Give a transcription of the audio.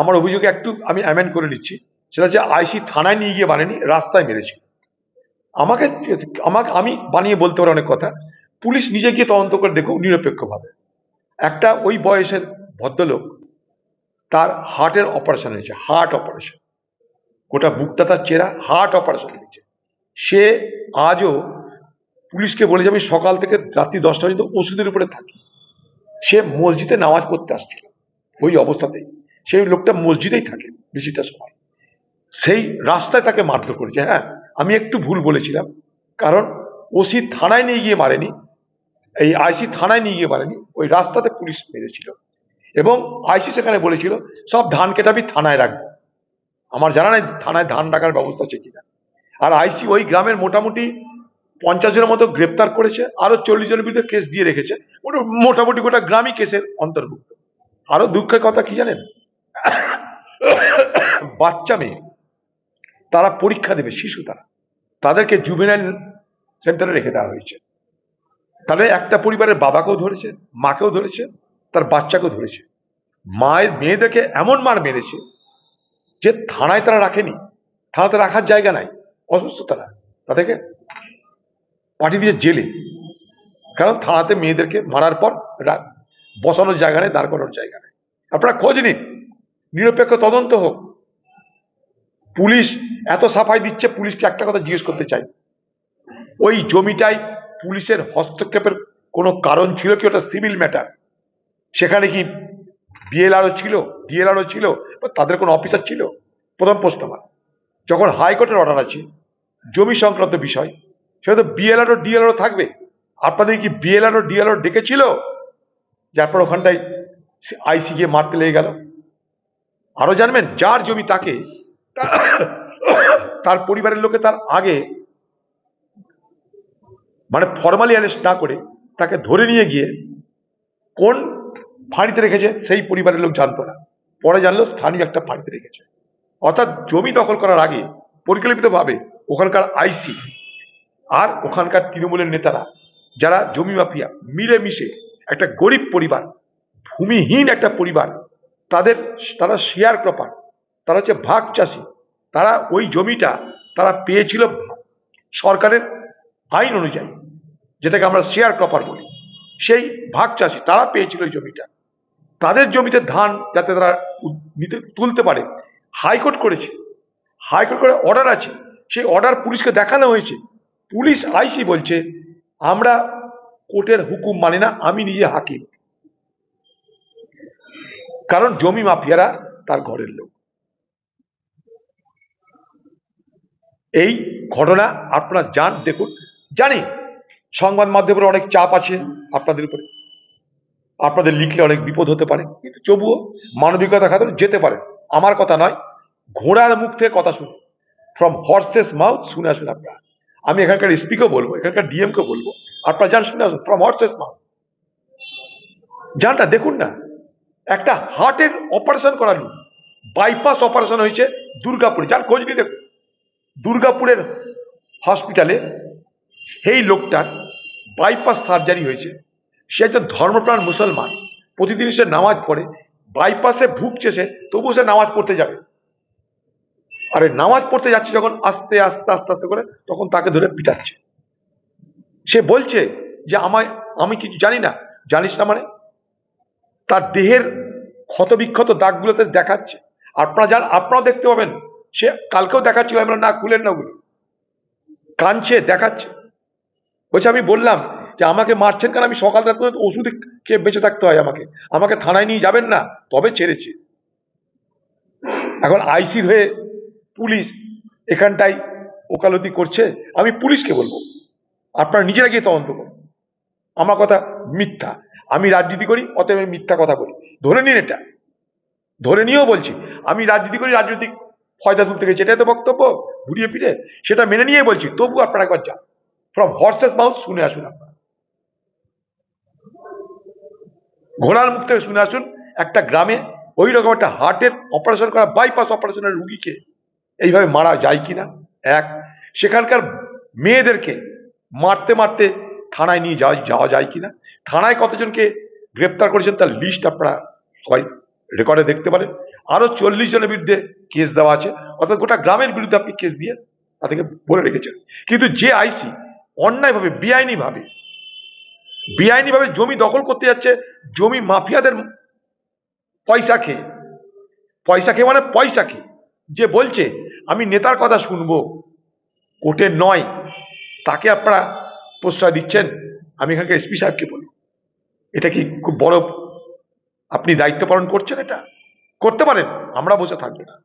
আমার অভিযোগে একটু আমি অ্যামেন্ড করে নিচ্ছি। সেটা হচ্ছে আইসি থানায় নিয়ে গিয়ে বানায়নি, রাস্তায় মেরেছিল আমাকে আমাকে আমি বানিয়ে বলতে পারি অনেক কথা। পুলিশ নিজে গিয়ে তদন্ত করে দেখুক, নিরপেক্ষভাবে। একটা ওই বয়সের ভদ্রলোক, তার হার্টের অপারেশন হয়েছে হার্ট অপারেশন গোটা বুকটা তার চেরা হার্ট অপারেশন হয়েছে। সে আজও পুলিশকে বলে যে আমি সকাল থেকে রাত্রি দশটা পর্যন্ত ওষুধের উপরে থাকি। সে মসজিদে নামাজ পড়তে আসছিল। ওই অবস্থাতেই। সেই লোকটা মসজিদেই থাকে বেশিটা সময়। সেই রাস্তায় তাকে মারধর করেছে। হ্যাঁ আমি একটু ভুল বলেছিলাম। কারণ ওসি থানায় নিয়ে গিয়ে মারেনি, এই আইসি থানায় নিয়ে গিয়ে মারেনি, ওই রাস্তাতে পুলিশ মেরেছিল। এবং আইসি সেখানে বলেছিল, সব ধান কেটাবি থানায় রাখব। আমার জানা নেই থানায় ধান রাখার ব্যবস্থা আছে কিনা। আর আইসি ওই গ্রামের মোটামুটি পঞ্চাশ জনের মতো গ্রেপ্তার করেছে আরও চল্লিশ জনের বিরুদ্ধে কেস দিয়ে রেখেছে। মোটামুটি গোটা গ্রামই কেসের অন্তর্ভুক্ত। আরও দুঃখের কথা কি জানেন? বাচ্চা মেয়ে, তারা পরীক্ষা দেবে, শিশু তারা। তাদেরকে জুভেনাইল সেন্টারে রেখে দেওয়া হয়েছে। তাহলে একটা পরিবারের বাবাকেও ধরেছে, মাকেও ধরেছে, তার বাচ্চাকেও ধরেছে। মায়ের, মেয়েদেরকে এমন মার মেরেছে যে থানায় তারা রাখেনি। থানাতে রাখার জায়গা নাই। অসুস্থ তারা। তাদেরকে পাঠিয়ে দিয়ে জেলে। কারণ থানাতে মেয়েদেরকে মারার পর বসানোর জায়গা নেই, দাঁড় করানোর জায়গা নেই। আপনারা খোঁজ নিন। নিরপেক্ষ তদন্ত হোক। পুলিশ এত সাফাই দিচ্ছে, পুলিশকে একটা কথা জিজ্ঞেস করতে চাই। ওই জমিটাই পুলিশের হস্তক্ষেপের কোনো কারণ ছিল কি? ওটা সিভিল ম্যাটার। সেখানে কি বিএলআরও ছিল, ডিএলআরও ছিল, বা তাদের কোনো অফিসার ছিল? প্রথম প্রশ্ন আমার। যখন হাইকোর্টের অর্ডার আছে, জমি সংক্রান্ত বিষয় সেটা তো বিএলআরও ডিএলআরও থাকবে। আপনাদের কি বিএলআরও ডিএলআর ডেকেছিল? যে আপনার ওখানটায় আইসি গিয়ে মারতে লেগে গেল। আরও জানবেন, যার জমি তাকে, তার পরিবারের লোকে তার আগে মানে ফর্মালি অ্যারেস্ট না করে তাকে ধরে নিয়ে গিয়ে কোন ফাঁড়িতে রেখেছে সেই পরিবারের লোক জানতো না। পরে জানলো স্থানীয় একটা ফাঁড়িতে রেখেছে। অর্থাৎ জমি দখল করার আগে পরিকল্পিতভাবে ওখানকার আইসি আর ওখানকার তৃণমূলের নেতারা, যারা জমি মাফিয়া মিলেমিশে একটা গরিব পরিবার, ভূমিহীন একটা পরিবার তাদের, তারা শেয়ার ক্রপার তারা হচ্ছে ভাগ চাষি। তারা ওই জমিটা তারা পেয়েছিল সরকারের আইন অনুযায়ী, যেটাকে আমরা শেয়ার ক্রপার বলি। সেই ভাগ চাষি তারা পেয়েছিল ওই জমিটা। তাদের জমিতে ধান যাতে তারা নিতে, তুলতে পারে, হাইকোর্ট করেছে। হাইকোর্ট করে অর্ডার আছে। সেই অর্ডার পুলিশকে দেখানো হয়েছে। পুলিশ আইসি বলছে, আমরা কোর্টের হুকুম মানি না, আমি নিজে হাকিম। কারণ জমি মাফিয়ারা তার ঘরের লোক। এই ঘটনা আপনারা যান, দেখুন। জানি, সংবাদ মাধ্যমের অনেক চাপ আছে আপনাদের উপরে। আপনাদের লিখলে অনেক বিপদ হতে পারে, কিন্তু তবুও মানবিকতা খাতে যেতে পারে। আমার কথা নয়, ঘোড়ার মুখ থেকে কথা শুনুন। ফ্রম হর্সেস মাউথ শুনে আসুন আপনারা। আমি এখানকার এসপিকেও বলব, এখানকার ডিএম কে বলব। আপনারা যান, শুনে আসুন। ফ্রম হর্সেস মাউথ যানটা দেখুন না। একটা হার্টের অপারেশন করালো বাইপাস অপারেশন হয়েছে দুর্গাপুরে। যার খোঁজ দেখুন। দুর্গাপুরের হসপিটালে এই লোকটার বাইপাস সার্জারি হয়েছে। সে একজন ধর্মপ্রাণ মুসলমান। প্রতিদিন সে নামাজ পড়ে। বাইপাসে ভুগছে সে তবু সে নামাজ পড়তে যাবে। আরে নামাজ পড়তে যাচ্ছে যখন আস্তে আস্তে আস্তে আস্তে করে, তখন তাকে ধরে পিটাচ্ছে। সে বলছে যে, আমায়, আমি কিছু জানি না। জানিস না মানে? তার দেহের ক্ষতবিক্ষত দাগগুলোতে দেখাচ্ছে। আপনারা যান আপনারাও দেখতে পাবেন, সে কালকেও দেখাচ্ছিল আমরা না, খুলেন না ওগুলো। কাঁদছে, দেখাচ্ছে। বলছে, আমি বললাম যে আমাকে মারছেন কারণ আমি সকাল রাত ওষুধ খেয়ে বেঁচে থাকতে হয় আমাকে। আমাকে থানায় নিয়ে যাবেন না, তবে ছেড়েছে। এখন আইসির হয়ে পুলিশ এখানটায় ওকালতি করছে, আমি পুলিশকে বলব, আপনারা নিজেরা গিয়ে তদন্ত করুন। আমার কথা মিথ্যা। আমি রাজনীতি করি, অতএব আমি মিথ্যা কথা বলি। ধরে নিন এটা। ধরে নিয়েও বলছি, আমি রাজনীতি করি, রাজনৈতিক ফয়দা তুলতে গেছি, এটাই তো বক্তব্য, ঘুরিয়ে ফিরে। সেটা মেনে নিয়ে বলছি তবু আপনারা একবার যান। ফ্রম হর্সেস মাউথ শুনে আসুন আপনারা। ঘোড়ার মুখ থেকে শুনে আসুন, একটা গ্রামে ওই রকম একটা হার্টের অপারেশন করা বাইপাস অপারেশনের রুগীকে এইভাবে মারা যায় কিনা? এক, সেখানকার মেয়েদেরকে মারতে মারতে থানায় নিয়ে যাওয়া যাওয়া যায় কিনা? থানায় কতজনকে গ্রেপ্তার করেছেন তার লিস্ট আপনারা সবাই রেকর্ডে দেখতে পারেন। আরও চল্লিশ জনের বিরুদ্ধে কেস দেওয়া আছে। অর্থাৎ গোটা গ্রামের বিরুদ্ধে আপনি কেস দিয়ে তাদেরকে বলে রেখেছেন। কিন্তু যে আইসি অন্যায়ভাবে, বেআইনিভাবে বেআইনিভাবে জমি দখল করতে যাচ্ছে, জমি মাফিয়াদের পয়সা খেয়ে। পয়সা খেয়ে মানে পয়সা খেয়ে। যে বলছে, আমি নেতার কথা শুনব কোর্টের নয়, তাকে আপনারা প্রশ্রয় দিচ্ছেন, আমি এখানকার এসপি সাহেবকে বলি এটা কি খুব বড়, আপনি দায়িত্ব পালন করছেন এটা? করতে পারেন, আমরা বসে থাকব না।